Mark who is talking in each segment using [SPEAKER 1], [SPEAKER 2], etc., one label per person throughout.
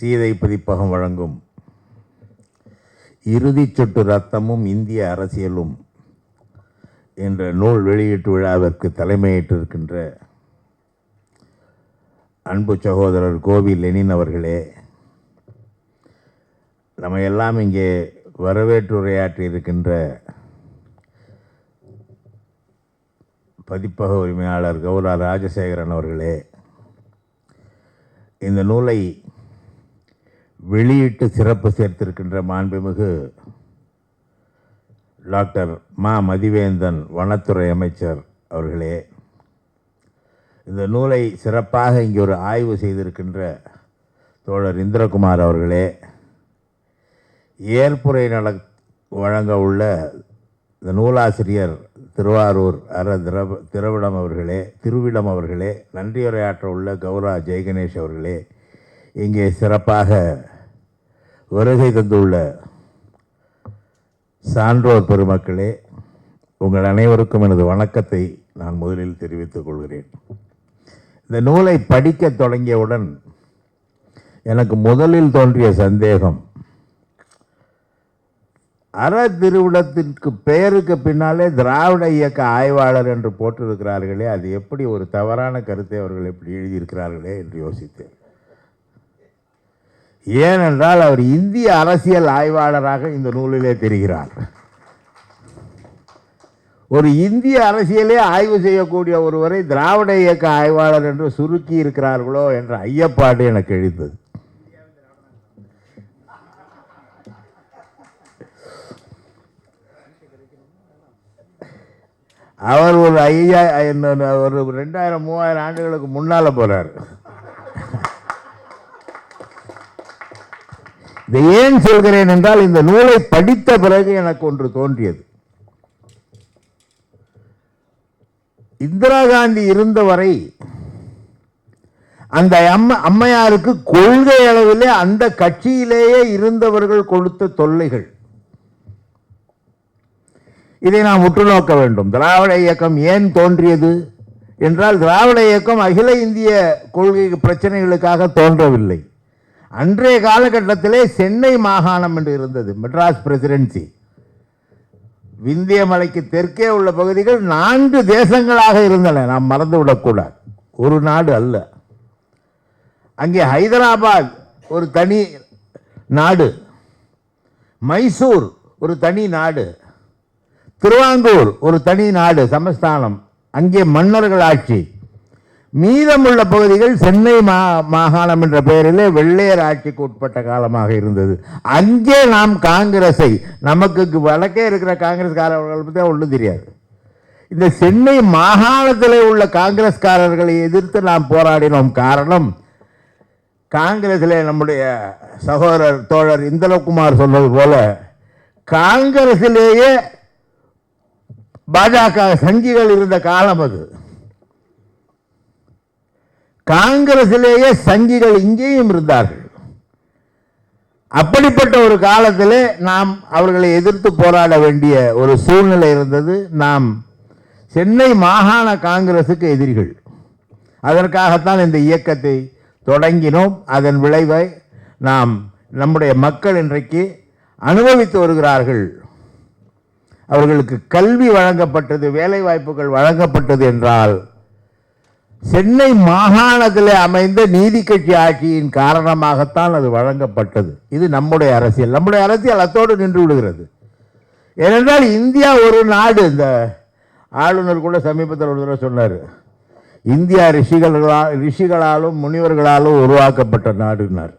[SPEAKER 1] சீதை பதிப்பகம் வழங்கும். இறுதிச் சொட்டு ரத்தமும் இந்திய அரசியலும் என்ற நூல் வெளியீட்டு விழாவிற்கு தலைமையேற்றிருக்கின்ற அன்பு சகோதரர் கோவி லெனின் அவர்களே நம்ம எல்லாம் இங்கே வரவேற்றுரையாற்றி இருக்கின்ற பதிப்பக உரிமையாளர் கௌரா ராஜசேகரன் அவர்களே இந்த நூலை வெளியிட்டு சிறப்பு சேர்த்திருக்கின்ற மாண்புமிகு டாக்டர் மா. மதிவேந்தன் வனத்துறை அமைச்சர் அவர்களே இந்த நூலை சிறப்பாக இங்கே ஒரு ஆய்வு செய்திருக்கின்ற தோழர் இந்திரகுமார் அவர்களே ஏற்புரை நட வழங்க உள்ள இந்த நூலாசிரியர் திருவாரூர் அர திரவ திரவிடம் அவர்களே திருவிடம் அவர்களே நன்றியுரையாற்ற உள்ள கௌரா ஜெய்கணேஷ் அவர்களே இங்கே சிறப்பாக வருகை தந்துள்ள சான்றோர் பெருமக்களே உங்கள் அனைவருக்கும் எனது வணக்கத்தை நான் முதலில் தெரிவித்துக் கொள்கிறேன். இந்த நூலை படிக்கத் தொடங்கியவுடன் எனக்கு முதலில் தோன்றிய சந்தேகம் அற திருவிடத்திற்கு பெயருக்கு பின்னாலே திராவிட இயக்க ஆய்வாளர் என்று போட்டிருக்கிறார்களே அது எப்படி ஒரு தவறான கருத்தை அவர்கள் எப்படி எழுதியிருக்கிறார்களே என்று யோசித்தேன். ஏனென்றால் அவர் இந்திய அரசியல் ஆய்வாளராக இந்த நூலிலே தெரிகிறார். ஒரு இந்திய அரசியலே ஆய்வு செய்யக்கூடிய ஒருவரை திராவிட இயக்க ஆய்வாளர் என்று சுருக்கி இருக்கிறார்களோ என்ற ஐயப்பாடு எனக்கு எழுந்தது. அவர் ஒரு ஐயா என்ன- ஒரு ரெண்டாயிரம் மூவாயிரம் ஆண்டுகளுக்கு முன்னால் போகிறார் இதை ஏன் சொல்கிறேன் என்றால் இந்த நூலை படித்த பிறகு எனக்கு ஒன்று தோன்றியது. இந்திரா காந்தி இருந்த வரை அந்த அம்ம அம்மையாருக்கு கொள்கை அளவிலே அந்த கட்சியிலேயே இருந்தவர்கள் கொடுத்த தொல்லைகள். இதை நாம் உற்று நோக்க வேண்டும். திராவிட இயக்கம் ஏன் தோன்றியது என்றால் திராவிட இயக்கம் அகில இந்திய கொள்கை பிரச்சனைகளுக்காக தோன்றவில்லை. அன்றைய காலகட்டத்திலே சென்னை மாகாணம் என்று இருந்தது மெட்ராஸ் பிரசிடென்சி. விந்திய மலைக்கு தெற்கே உள்ள பகுதிகள் நான்கு தேசங்களாக இருந்தன. நாம் மறந்து விடக்கூடாது ஒரு நாடு அல்ல. அங்கே ஹைதராபாத் ஒரு தனி நாடு மைசூர் ஒரு தனி நாடு திருவாங்கூர் ஒரு தனி நாடு சமஸ்தானம் அங்கே மன்னர்கள் ஆட்சி. மீதமுள்ள பகுதிகள் சென்னை மா மாகாணம் என்ற பெயரிலே வெள்ளையர் ஆட்சிக்கு உட்பட்ட காலமாக இருந்தது. அங்கே நாம் காங்கிரஸை நமக்கு வழக்கே இருக்கிற காங்கிரஸ்காரர்கள் பற்றி ஒன்றும் தெரியாது. இந்த சென்னை மாகாணத்தில் உள்ள காங்கிரஸ்காரர்களை எதிர்த்து நாம் போராடினோம். காரணம் காங்கிரஸில் நம்முடைய சகோதரர் தோழர் இந்திரகுமார் சொன்னது போல காங்கிரஸிலேயே பாஜக சங்கிகள் இருந்த காலம் அது. காங்கிரசிலேயே சங்கிகள் இங்கேயும் இருந்தார்கள். அப்படிப்பட்ட ஒரு காலத்தில் நாம் அவர்களை எதிர்த்து போராட வேண்டிய ஒரு சூழ்நிலை இருந்தது. நாம் சென்னை மாகாண காங்கிரசுக்கு எதிரிகள். அதற்காகத்தான் இந்த இயக்கத்தை தொடங்கினோம். அதன் விளைவை நாம் நம்முடைய மக்கள் இன்றைக்கு அனுபவித்து வருகிறார்கள். அவர்களுக்கு கல்வி வழங்கப்பட்டது வேலைவாய்ப்புகள் வழங்கப்பட்டது என்றால் சென்னை மாகாணத்தில் அமைந்த நீதி கட்சி ஆட்சியின் காரணமாகத்தான் அது வழங்கப்பட்டது. இது நம்முடைய அரசியல். நம்முடைய அரசியல் அத்தோடு நின்று விடுகிறது. ஏனென்றால் இந்தியா ஒரு நாடு. இந்த ஆளுநர் கூட சமீபத்தில் ஒரு தடவை சொன்னார். இந்தியா ரிஷிகளா ரிஷிகளாலும் முனிவர்களாலும் உருவாக்கப்பட்ட நாடுனார்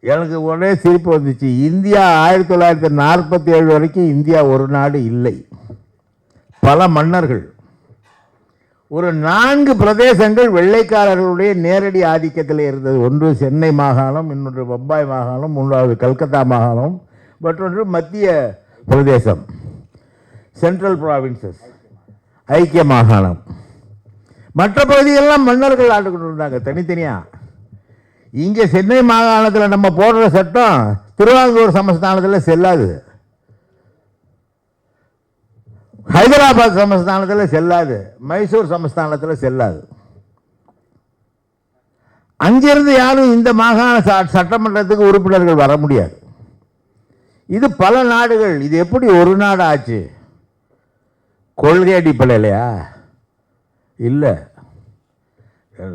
[SPEAKER 1] எனக்கு உடனே சிரிப்பு வந்துச்சு. இந்தியா ஆயிரத்தி தொள்ளாயிரத்தி நாற்பத்தி ஏழு வரைக்கும் இந்தியா ஒரு நாடு இல்லை. பல மன்னர்கள் ஒரு நான்கு பிரதேசங்கள் வெள்ளைக்காரர்களுடைய நேரடி ஆதிக்கத்தில் இருந்தது. ஒன்று சென்னை மாகாணம் இன்னொன்று பம்பாய் மாகாணம் மூன்றாவது கல்கத்தா மாகாணம் மற்றொன்று மத்திய பிரதேசம். சென்ட்ரல் ப்ராவின்சஸ் ஐக்கிய மாகாணம். மற்ற பகுதியெல்லாம் மன்னர்கள் ஆண்டு கொண்டு இருந்தாங்க தனித்தனியாக இங்கே சென்னை மாகாணத்தில் நம்ம போடுற சட்டம் திருவாங்கூர் சமஸ்தானத்தில் செல்லாது. ஹைதராபாத் சமஸ்தானத்தில் செல்லாது மைசூர் சமஸ்தானத்தில் செல்லாது. அங்கிருந்து யாரும் இந்த மாகாண ச- சட்டமன்றத்துக்கு உறுப்பினர்கள் வர முடியாது. இது பல நாடுகள் இது எப்படி ஒரு நாடு ஆச்சு? கொள்கை அடிப்படையிலையா? இல்லை.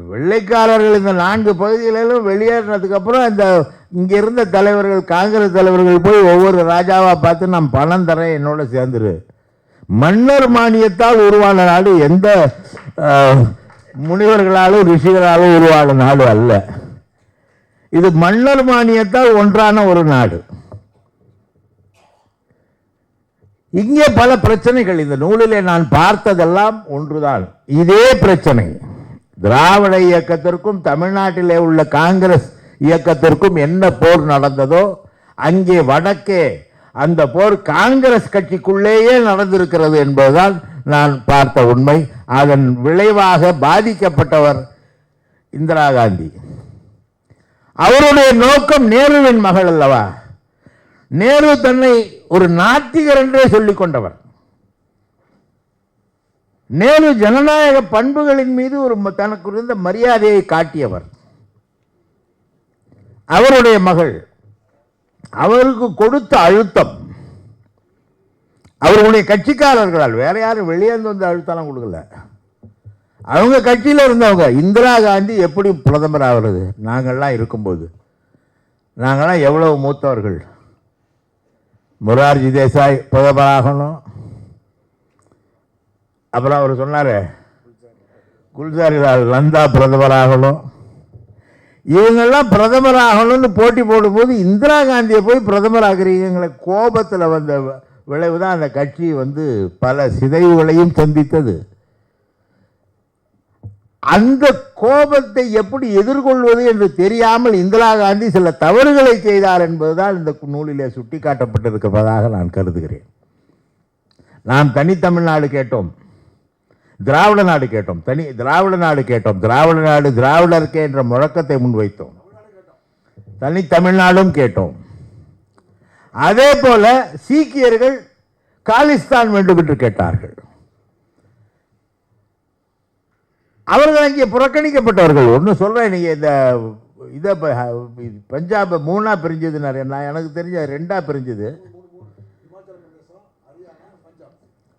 [SPEAKER 1] வெள்ளைக்காரர்கள் இந்த நான்கு பகுதிகளிலும் வெளியேறினதுக்கு அப்புறம் இந்த இங்கே இருந்த தலைவர்கள் காங்கிரஸ் தலைவர்கள் போய் ஒவ்வொரு ராஜாவாக பார்த்து நான் பணம் தரேன் என்னோட சேர்ந்துரு. மன்னர் மானியத்தால் உருவான நாடு எந்த அஹ், முனிவர்களாலும் ரிஷிகளாலும் உருவான நாடு அல்ல. இது மன்னர் மானியத்தால் ஒன்றான ஒரு நாடு. இங்கே பல பிரச்சனைகள். இந்த நூலிலே நான் பார்த்ததெல்லாம் ஒன்றுதான். இதே பிரச்சனை. திராவிட இயக்கத்திற்கும் தமிழ்நாட்டிலே உள்ள காங்கிரஸ் இயக்கத்திற்கும் என்ன போர் நடந்ததோ அங்கே வடக்கே அந்த போர் காங்கிரஸ் கட்சிக்குள்ளேயே நடந்திருக்கிறது என்பதுதான் நான் பார்த்த உண்மை. அதன் விளைவாக பாதிக்கப்பட்டவர் இந்திரா காந்தி. அவருடைய நோக்கம் நேருவின் மகள் அல்லவா? நேரு தன்னை ஒரு நாத்திகர் என்றே சொல்லிக் கொண்டவர். நேரு ஜனநாயக பண்புகளின் மீது ஒரு தனக்கு இருந்த மரியாதையை காட்டியவர். அவருடைய மகள் அவருக்கு கொடுத்த அழுத்தம். அவர்களுடைய கட்சிக்காரர்களால் வேற யாரும் வெளியேந்து வந்து அழுத்தம்லாம் கொடுக்கல. அவங்க கட்சியில் இருந்தவங்க இந்திரா காந்தி எப்படி பிரதமர் ஆகிறது? நாங்கள்லாம் இருக்கும்போது. நாங்கள்லாம் எவ்வளவு மூத்தவர்கள்? முரார்ஜி தேசாய் பிரதமராகணும் அப்புறம் அவர் சொன்னார் குல்சாரிலால் நந்தா பிரதமராகணும் இவங்கெல்லாம் பிரதமராகணும்னு போட்டி போடும்போது இந்திரா காந்தியை போய் பிரதமர் ஆகிறீங்கிற கோபத்தில் வந்த விளைவு தான் அந்த கட்சி வந்து பல சிதைவுகளையும் சந்தித்தது. அந்த கோபத்தை எப்படி எதிர்கொள்வது என்று தெரியாமல் இந்திரா காந்தி சில தவறுகளை செய்தார் என்பதுதான் இந்த நூலிலே சுட்டிக்காட்டப்பட்டிருக்கிறதாக நான் கருதுகிறேன். நாம் தனித்தமிழ்நாடு கேட்டோம். திராவிட நாடு கேட்டோம். தனி திராவிட நாடு கேட்டோம். திராவிட நாடு திராவிடருக்கே என்ற முழக்கத்தை முன்வைத்தோம். தனி தமிழ்நாடும் கேட்டோம். அதே போல சீக்கியர்கள் காலிஸ்தான் வேண்டும் என்று கேட்டார்கள். அவர்கள் அங்கே புறக்கணிக்கப்பட்டவர்கள். ஒன்று சொல்கிறேன் நீங்கள் இந்த இதை பஞ்சாபை மூணாக பிரிஞ்சதுனாரு நான் எனக்கு தெரிஞ்ச ரெண்டாக பிரிஞ்சது.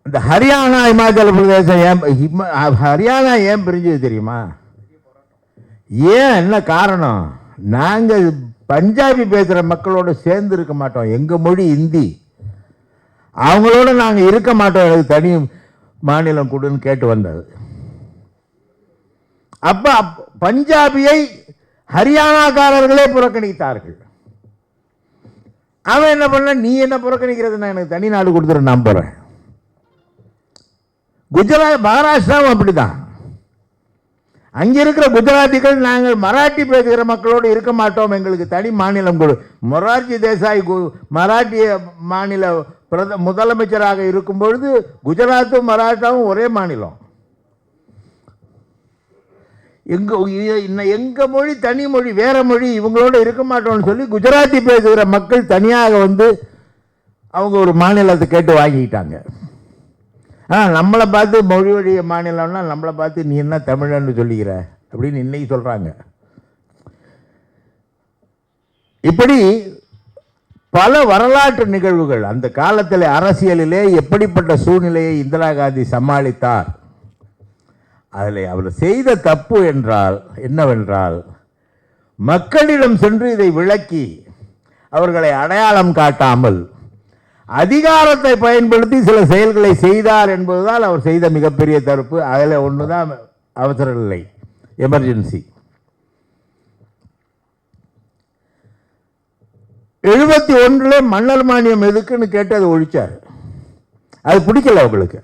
[SPEAKER 1] இந்த ஹரியானா இமாச்சல பிரதேசம் ஏன் ஹரியானா ஏன் பிரிஞ்சது தெரியுமா? ஏன் என்ன காரணம்? நாங்கள் பஞ்சாபி பேசுகிற மக்களோட சேர்ந்து இருக்க மாட்டோம். எங்கள் மொழி இந்தி. அவங்களோட நாங்கள் இருக்க மாட்டோம். எனக்கு தனி மாநிலம் கொடுன்னு கேட்டு வந்தது. அப்போ அப்- பஞ்சாபியை ஹரியானாக்காரர்களே புறக்கணித்தார்கள். அவன் என்ன பண்ண நீ என்ன புறக்கணிக்கிறது நான் எனக்கு தனி நாடு கொடுத்துரு நான் போகிறேன் குஜராத் மகாராஷ்டிராவும் அப்படிதான். அங்கே இருக்கிற குஜராத்திகள் நாங்கள் மராட்டி பேசுகிற மக்களோடு இருக்க மாட்டோம். எங்களுக்கு தனி மாநிலம் கொடு. மொரார்ஜி தேசாய் கு- மராட்டிய மாநில பிரத முதலமைச்சராக இருக்கும் பொழுது குஜராத்தும் மராட்டாவும் ஒரே மாநிலம். எங்கள் எங்கள் மொழி தனி மொழி வேறு மொழி இவங்களோட இருக்க மாட்டோம்னு சொல்லி குஜராத்தி பேசுகிற மக்கள் தனியாக வந்து அவங்க ஒரு மாநிலத்தை கேட்டு வாங்கிக்கிட்டாங்க ஆ நம்மளை பார்த்து மொழி வழிய மாநிலம்னா நம்மளை பார்த்து நீ என்ன தமிழன்னு சொல்லிக்கிற? அப்படின்னு இன்னைக்கு சொல்கிறாங்க இப்படி பல வரலாற்று நிகழ்வுகள் அந்த காலத்தில் அரசியலிலே எப்படிப்பட்ட சூழ்நிலையை இந்திரா காந்தி சமாளித்தார்? அதில் அவர் செய்த தப்பு என்றால் என்னவென்றால் மக்களிடம் சென்று இதை விளக்கி அவர்களை அடையாளம் காட்டாமல் அதிகாரத்தை பயன்படுத்தி சில செயல்களை செய்தார் என்பதுதான் அவர் செய்த மிகப்பெரிய தடுப்பு. அதில் ஒன்று தான் அவசர நிலை எமர்ஜென்சி எழுபத்தி ஒன்றில் மன்னல் மானியம் எதுக்குன்னு கேட்டு அதை ஒழிச்சார். அது பிடிக்கல அவங்களுக்கு.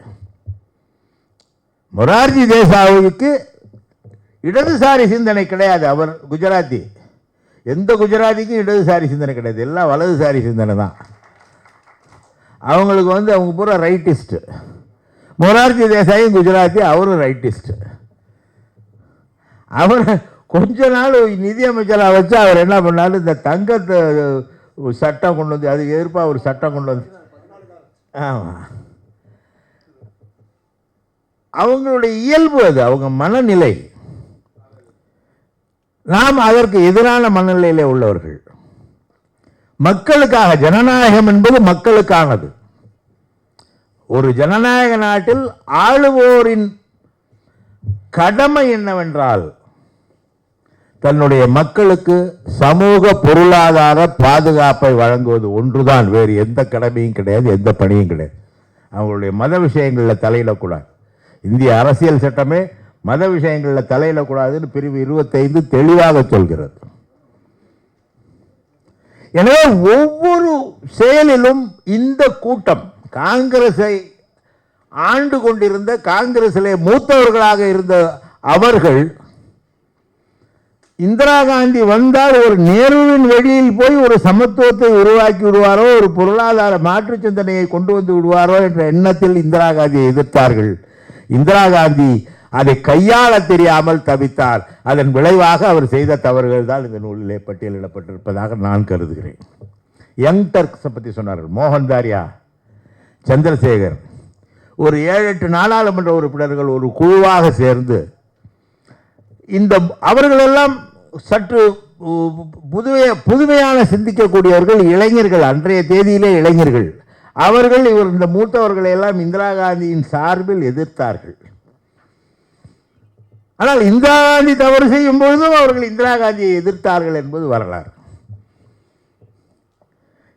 [SPEAKER 1] மொரார்ஜி தேசாவுக்கு இடதுசாரி சிந்தனை கிடையாது. அவர் குஜராத்தி. எந்த குஜராத்திக்கும் இடதுசாரி சிந்தனை கிடையாது. எல்லாம் வலதுசாரி சிந்தனை தான் அவங்களுக்கு வந்து அவங்க பூரா ரைட்டிஸ்ட்டு மொரார்ஜி தேசாயும் குஜராத்தி அவரும் ரைட்டிஸ்ட்டு அவர் கொஞ்ச நாள் நிதியமைச்சராக வச்சு அவர் என்ன பண்ணார்? இந்த தங்கத்தை சட்டம் கொண்டு வந்து அதுக்கு எதிர்ப்பாக ஒரு சட்டம் கொண்டு வந்து ஆமாம் அவங்களுடைய இயல்பு அது அவங்க மனநிலை. நாம் அதற்கு எதிரான மனநிலையிலே உள்ளவர்கள். மக்களுக்காக ஜனநாயகம் என்பது மக்களுக்கானது. ஒரு ஜனநாயக நாட்டில் ஆளுவோரின் கடமை என்னவென்றால் தன்னுடைய மக்களுக்கு சமூக பொருளாதார பாதுகாப்பை வழங்குவது ஒன்றுதான். வேறு எந்த கடமையும் கிடையாது எந்த பணியும் கிடையாது. அவங்களுடைய மத விஷயங்களில் தலையிடக்கூடாது. இந்திய அரசியல் சட்டமே மத விஷயங்களில் தலையிடக்கூடாதுன்னு பிரிவு இருபத்தைந்து தெளிவாக சொல்கிறது. எனவே ஒவ்வொரு செயலிலும் இந்த கூட்டம் காங்கிரஸை ஆண்டு கொண்டிருந்த காங்கிரஸிலே மூத்தவர்களாக இருந்த அவர்கள் இந்திரா காந்தி வந்தால் ஒரு நேருவின் வழியில் போய் ஒரு சமத்துவத்தை உருவாக்கி விடுவாரோ ஒரு பொருளாதார மாற்று சிந்தனையை கொண்டு வந்து விடுவாரோ என்ற எண்ணத்தில் இந்திரா காந்தியை எதிர்த்தார்கள். இந்திரா காந்தி அதை கையாள தெரியாமல் தவித்தார் அதன் விளைவாக அவர் செய்த தவறுகள் தான் இந்த நூலிலே பட்டியலிடப்பட்டிருப்பதாக நான் கருதுகிறேன். யங் டர்க்ஸை பற்றி சொன்னார்கள். மோகன்தாரியா சந்திரசேகர். ஒரு ஏழு எட்டு நாடாளுமன்ற உறுப்பினர்கள் ஒரு குழுவாக சேர்ந்து இந்த அவர்களெல்லாம் சற்று உ, புதுமைய புதுமையான சிந்திக்கக்கூடியவர்கள் இளைஞர்கள் அன்றைய தேதியிலே இளைஞர்கள். அவர்கள் இவர் இந்த மூத்தவர்களை எல்லாம் இந்திரா காந்தியின் சார்பில் எதிர்த்தார்கள். ஆனால் இந்திரா காந்தி தவறு செய்யும் பொழுதும் அவர்கள் இந்திரா காந்தியை எதிர்த்தார்கள் என்பது வரலாறு.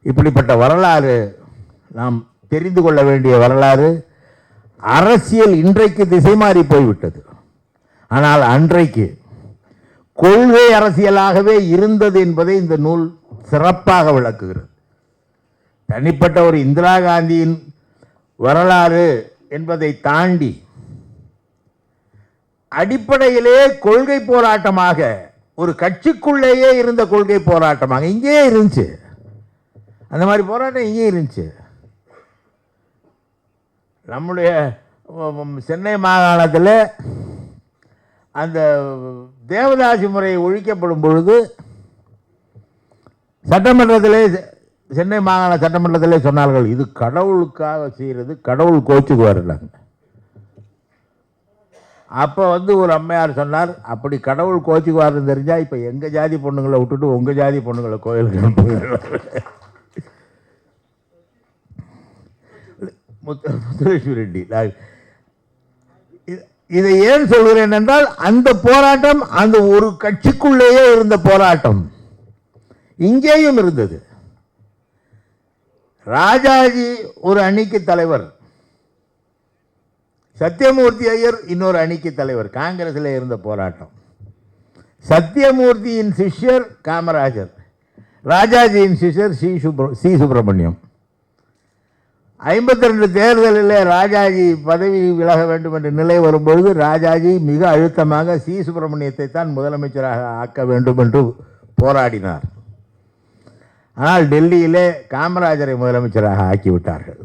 [SPEAKER 1] இப்படிப்பட்ட வரலாறு நாம் தெரிந்து கொள்ள வேண்டிய வரலாறு அரசியல் இன்றைக்கு திசை மாறி போய்விட்டது. ஆனால் அன்றைக்கு கொள்கை அரசியலாகவே இருந்தது என்பதை இந்த நூல் சிறப்பாக விளக்குகிறது. தனிப்பட்ட ஒரு இந்திரா காந்தியின் வரலாறு என்பதை தாண்டி அடிப்படையிலே கொள்கை போராட்டமாக ஒரு கட்சிக்குள்ளேயே இருந்த கொள்கை போராட்டமாக இங்கேயே இருந்துச்சு. அந்த மாதிரி போராட்டம் இங்கேயே இருந்துச்சு. நம்முடைய சென்னை மாகாணத்தில் அந்த தேவதாசி முறை ஒழிக்கப்படும் பொழுது சட்டமன்றத்திலே செ- சென்னை மாகாண சட்டமன்றத்திலே சொன்னார்கள் இது கடவுளுக்காக செய்கிறது கடவுள் கோச்சுக்கு வரலாங்க அப்போ வந்து ஒரு அம்மையார் சொன்னார் அப்படி கடவுள் கோச்சிக்குவார்னு தெரிஞ்சால் இப்போ எங்கள் ஜாதி பொண்ணுங்களை விட்டுட்டு உங்கள் ஜாதி பொண்ணுங்களை கோயிலுக்கு அனுப்புங்க முத்து முத்துலட்சுமி ரெட்டி இதை ஏன் சொல்கிறேன் என்றால் அந்த போராட்டம் அந்த ஒரு கட்சிக்குள்ளேயே இருந்த போராட்டம். இங்கேயும் இருந்தது. ராஜாஜி ஒரு அணிக்கு தலைவர். சத்தியமூர்த்தி ஐயர் இன்னொரு அணிக்கு தலைவர். காங்கிரஸில் இருந்த போராட்டம். சத்தியமூர்த்தியின் சிஷ்யர் காமராஜர். ராஜாஜியின் சிஷ்யர் சி சுப்ர சி சுப்பிரமணியம். ஐம்பத்தி ரெண்டு தேர்தலில் ராஜாஜி பதவி விலக வேண்டும் என்ற நிலை வரும்பொழுது ராஜாஜி மிக அழுத்தமாக சி சுப்பிரமணியத்தை தான் முதலமைச்சராக ஆக்க வேண்டும் என்று போராடினார். ஆனால் டெல்லியிலே காமராஜரை முதலமைச்சராக ஆக்கிவிட்டார்கள்.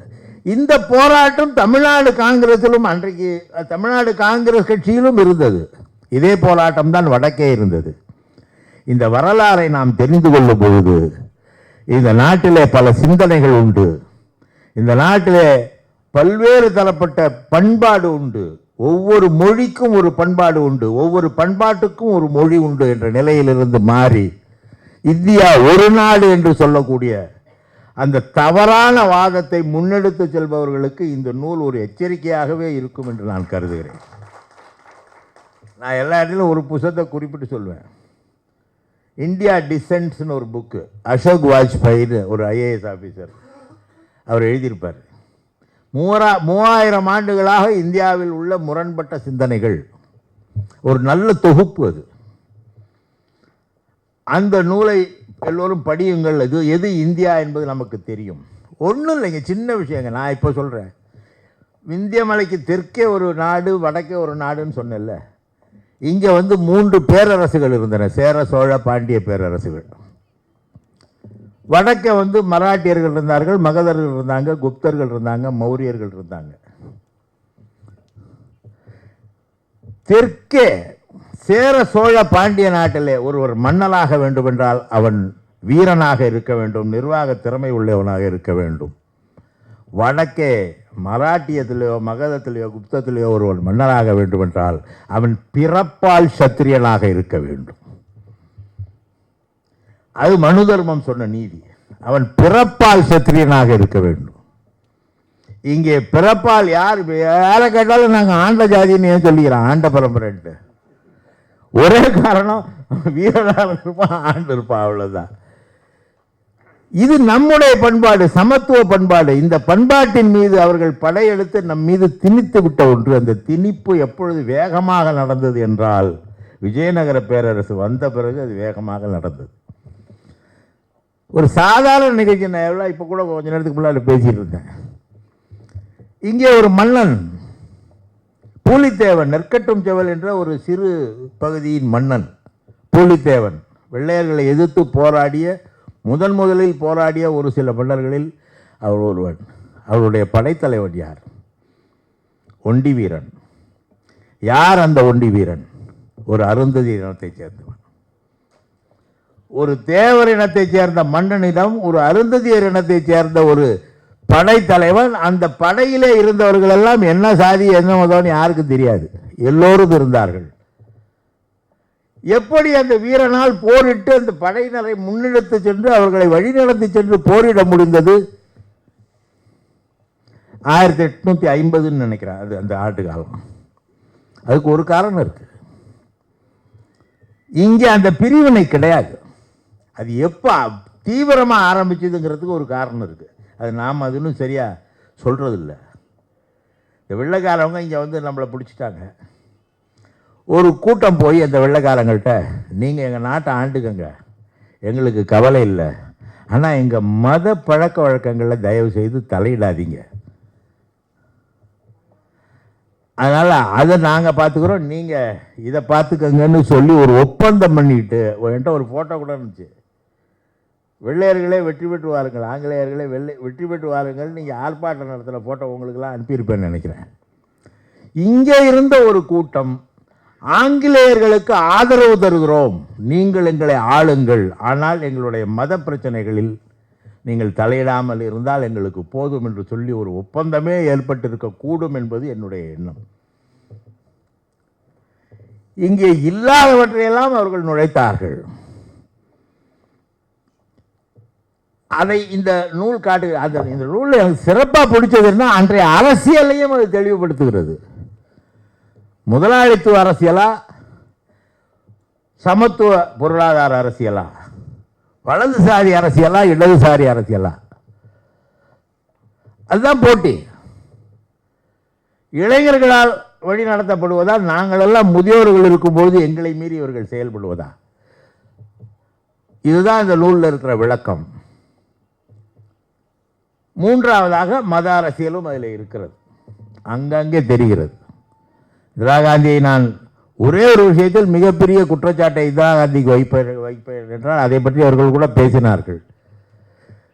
[SPEAKER 1] இந்த போராட்டம் தமிழ்நாடு காங்கிரஸிலும் அன்றைக்கு தமிழ்நாடு காங்கிரஸ் கட்சியிலும் இருந்தது. இதே போராட்டம் தான் வடக்கே இருந்தது. இந்த வரலாறை நாம் தெரிந்து கொள்ளும் பொழுது இந்த நாட்டிலே பல சிந்தனைகள் உண்டு. இந்த நாட்டிலே பல்வேறு தரப்பட்ட பண்பாடு உண்டு. ஒவ்வொரு மொழிக்கும் ஒரு பண்பாடு உண்டு. ஒவ்வொரு பண்பாட்டுக்கும் ஒரு மொழி உண்டு என்ற நிலையிலிருந்து மாறி இந்தியா ஒரு நாடு என்று சொல்லக்கூடிய அந்த தவறான வாதத்தை முன்னெடுத்து செல்பவர்களுக்கு இந்த நூல் ஒரு எச்சரிக்கையாகவே இருக்கும் என்று நான் கருதுகிறேன். நான் எல்லா இடத்துலையும் ஒரு புத்தகத்தை குறிப்பிட்டு சொல்வேன். இந்தியா டிசென்ட்ஸ்னு ஒரு புக்கு அசோக் வாஜ்பாயின்னு ஒரு ஐஏஎஸ் ஆஃபீஸர் அவர் எழுதியிருப்பார். மூவரா மூவாயிரம் ஆண்டுகளாக இந்தியாவில் உள்ள முரண்பட்ட சிந்தனைகள். ஒரு நல்ல தொகுப்பு அது. அந்த நூலை எல்லோரும் படியுங்கள். இது எது இந்தியா என்பது நமக்கு தெரியும். ஒன்றும் இல்லைங்க சின்ன விஷயங்க. நான் இப்போ சொல்கிறேன் விந்திய மலைக்கு தெற்கே ஒரு நாடு வடக்கே ஒரு நாடுன்னு சொன்னேன்ல. இங்கே வந்து மூன்று பேரரசுகள் இருந்தன. சேர சோழ பாண்டிய பேரரசுகள். வடக்கே வந்து மராட்டியர்கள் இருந்தார்கள் மகதர்கள் இருந்தாங்க குப்தர்கள் இருந்தாங்க மௌரியர்கள் இருந்தாங்க. தெற்கே சேர சோழ பாண்டிய நாட்டிலே ஒருவர் மன்னனாக வேண்டுமென்றால் அவன் வீரனாக இருக்க வேண்டும் நிர்வாக திறமை உள்ளவனாக இருக்க வேண்டும். வடக்கே மராட்டியத்திலேயோ மகதத்திலேயோ குப்தத்திலேயோ ஒருவன் மன்னராக வேண்டுமென்றால் அவன் பிறப்பால் சத்திரியனாக இருக்க வேண்டும். அது மனு தர்மம் சொன்ன நீதி. அவன் பிறப்பால் சத்திரியனாக இருக்க வேண்டும். இங்கே பிறப்பால் யார் யாரை கேட்டாலும் நாங்கள் ஆண்ட ஜாதின்னு ஏன் சொல்லிக்கிறோம்? ஆண்ட பரம்பரைன்ட்டு ஒரே காரணம் வீரனாக இருப்பான் ஆண்டு இருப்பான் அவ்வளோதான் இது நம்முடைய பண்பாடு சமத்துவ பண்பாடு. இந்த பண்பாட்டின் மீது அவர்கள் படையெடுத்து நம் மீது திணித்து விட்ட ஒன்று. அந்த திணிப்பு எப்பொழுது வேகமாக நடந்தது என்றால் விஜயநகர பேரரசு வந்த பிறகு அது வேகமாக நடந்தது. ஒரு சாதாரண நிகழ்ச்சி நான் எவ்வளோ இப்போ கூட கொஞ்ச நேரத்துக்கு முன்னால் பேசிகிட்டு இருந்தேன். இங்கே ஒரு மன்னன் பூலித்தேவன் நெற்கட்டும் செவல் என்ற ஒரு சிறு பகுதியின் மன்னன். பூலித்தேவன் வெள்ளையர்களை எதிர்த்து போராடிய முதன் முதலில் போராடிய ஒரு சில மன்னர்களில் அவர் ஒருவன். அவருடைய படைத்தலைவன் யார்? ஒண்டி வீரன். யார் அந்த ஒண்டி வீரன்? ஒரு அருந்ததி இனத்தைச் சேர்ந்தவன். ஒரு தேவர் இனத்தைச் சேர்ந்த மன்னனிடம் ஒரு அருந்ததியர் இனத்தைச் சேர்ந்த ஒரு படைத்தலைவன் அந்த படையிலே இருந்தவர்கள் எல்லாம் என்ன சாதி என்ன மதம்னு யாருக்கும் தெரியாது. எல்லோரும் இருந்தார்கள். எப்படி அந்த வீரனால் போரிட்டு அந்த படையினரை முன்னெடுத்து சென்று அவர்களை வழிநடத்தி சென்று போரிட முடிந்தது? ஆயிரத்தி எட்நூத்தி ஐம்பதுன்னு நினைக்கிறேன் அது அந்த ஆண்டு காலம். அதுக்கு ஒரு காரணம் இருக்கு. இங்கே அந்த பிரிவினை கிடையாது. அது எப்போ தீவிரமாக ஆரம்பிச்சதுங்கிறதுக்கு ஒரு காரணம் இருக்குது அது நாம் அது இன்னும் சரியாக சொல்கிறதில்ல இந்த வெள்ளைக்காரவங்க இங்கே வந்து நம்மளை பிடிச்சிட்டாங்க. ஒரு கூட்டம் போய் அந்த வெள்ளைக்காரங்கள்ட்ட நீங்கள் எங்கள் நாட்டை ஆண்டுக்கங்க. எங்களுக்கு கவலை இல்லை. ஆனால் எங்கள் மத பழக்க வழக்கங்களில் தயவு செய்து தலையிடாதீங்க. அதனால் அதை நாங்கள் பார்த்துக்குறோம். நீங்கள் இதை பார்த்துக்கங்கன்னு சொல்லி ஒரு ஒப்பந்தம் பண்ணிக்கிட்டு என்கிட்ட ஒரு ஃபோட்டோ கூட இருந்துச்சு. வெள்ளையர்களே வெற்றி பெற்று வாருங்கள் ஆங்கிலேயர்களே வெள்ளை வெற்றி பெற்று வாருங்கள் நீங்கள் ஆர்ப்பாட்டம் நடத்தின ஃபோட்டோ உங்களுக்கெல்லாம் அனுப்பியிருப்பேன்னு நினைக்கிறேன். இங்கே இருந்த ஒரு கூட்டம் ஆங்கிலேயர்களுக்கு ஆதரவு தருகிறோம் நீங்கள் எங்களை ஆளுங்கள் ஆனால் எங்களுடைய மத பிரச்சனைகளில் நீங்கள் தலையிடாமல் இருந்தால் எங்களுக்கு போதும் என்று சொல்லி ஒரு ஒப்பந்தமே ஏற்பட்டிருக்கக்கூடும் என்பது என்னுடைய எண்ணம். இங்கே இல்லாதவற்றையெல்லாம் அவர்கள் நுழைத்தார்கள். அதை இந்த நூல் காட்டு அந்த இந்த நூலில் எனக்கு சிறப்பாக பிடிச்சதுன்னா அன்றைய அரசியலையும் அது தெளிவுபடுத்துகிறது. முதலாளித்துவ அரசியலா சமத்துவ பொருளாதார அரசியலா வலதுசாரி அரசியலா இடதுசாரி அரசியலா. அதுதான் போட்டி. இளைஞர்களால் வழி நடத்தப்படுவதா நாங்களெல்லாம் முதியோர்கள் இருக்கும்போது எங்களை மீறி இவர்கள் செயல்படுவதா? இதுதான் இந்த நூலில் இருக்கிற விளக்கம். மூன்றாவதாக மத அரசியலும் அதில் இருக்கிறது. அங்கங்கே தெரிகிறது. இந்திரா காந்தியை நான் ஒரே ஒரு விஷயத்தில் மிகப்பெரிய குற்றச்சாட்டை இந்திரா காந்திக்கு வைப்பேன் வைப்பேன் என்றால் அதை பற்றி அவர்கள் கூட பேசினார்கள்.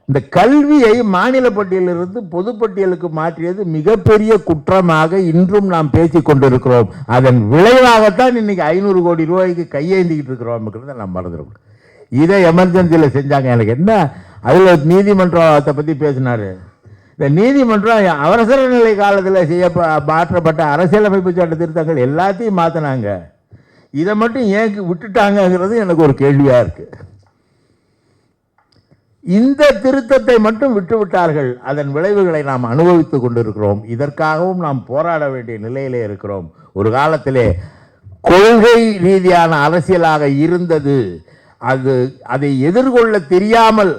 [SPEAKER 1] இந்த கல்வியை மாநில பட்டியலிருந்து பொதுப்பட்டியலுக்கு மாற்றியது மிகப்பெரிய குற்றமாக இன்றும் நாம் பேசிக் கொண்டிருக்கிறோம். அதன் விளைவாகத்தான் இன்னைக்கு ஐநூறு கோடி ரூபாய்க்கு கையேந்திக்கிட்டு இருக்கிறோம்ங்கிறத நாம் மறந்துடும் இதை எமர்ஜென்சியில் செஞ்சாங்க. எனக்கு என்ன அதில் நீதிமன்றத்தை பற்றி பேசினார். இந்த நீதிமன்றம் அவசர நிலை காலத்தில் செய்ய மாற்றப்பட்ட அரசியலமைப்பு சட்ட திருத்தங்கள் எல்லாத்தையும் மாற்றினாங்க இதை மட்டும் ஏன் விட்டுட்டாங்கங்கிறது எனக்கு ஒரு கேள்வியாக இருக்குது இந்த திருத்தத்தை மட்டும் விட்டுவிட்டார்கள் அதன் விளைவுகளை நாம் அனுபவித்துக் கொண்டிருக்கிறோம். இதற்காகவும் நாம் போராட வேண்டிய நிலையிலே இருக்கிறோம். ஒரு காலத்திலே கொள்கை ரீதியான அரசியலாக இருந்தது. அது அதை எதிர்கொள்ள தெரியாமல்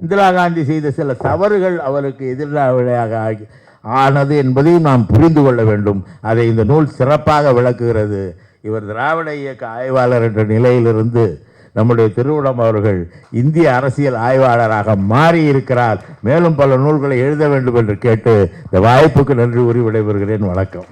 [SPEAKER 1] இந்திரா காந்தி செய்த சில தவறுகள் அவருக்கு எதிராக ஆகி- ஆனது என்பதையும் நாம் புரிந்து கொள்ள வேண்டும். அதை இந்த நூல் சிறப்பாக விளக்குகிறது. இவர் திராவிட இயக்க ஆய்வாளர் என்ற நிலையிலிருந்து நம்முடைய திருவிடம் அவர்கள் இந்திய அரசியல் ஆய்வாளராக மாறி இருக்கிறார் மேலும் பல நூல்களை எழுத வேண்டும் என்று கேட்டு இந்த வாய்ப்புக்கு நன்றி கூறி விடைபெறுகிறேன். வணக்கம்.